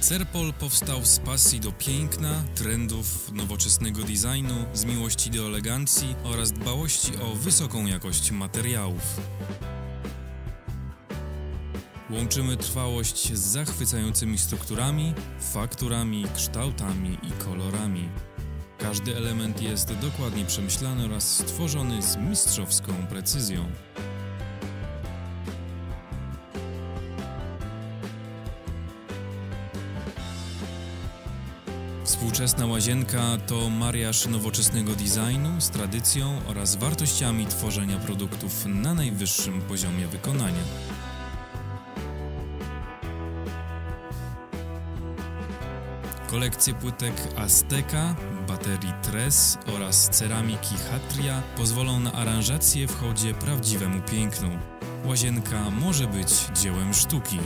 Serpol powstał z pasji do piękna, trendów, nowoczesnego designu, z miłości do elegancji oraz dbałości o wysoką jakość materiałów. Łączymy trwałość z zachwycającymi strukturami, fakturami, kształtami i kolorami. Każdy element jest dokładnie przemyślany oraz stworzony z mistrzowską precyzją. Współczesna łazienka to mariaż nowoczesnego designu z tradycją oraz wartościami tworzenia produktów na najwyższym poziomie wykonania. Kolekcje płytek Azteca, baterii Tres oraz ceramiki Hatria pozwolą na aranżację w chodzie prawdziwemu pięknu. Łazienka może być dziełem sztuki.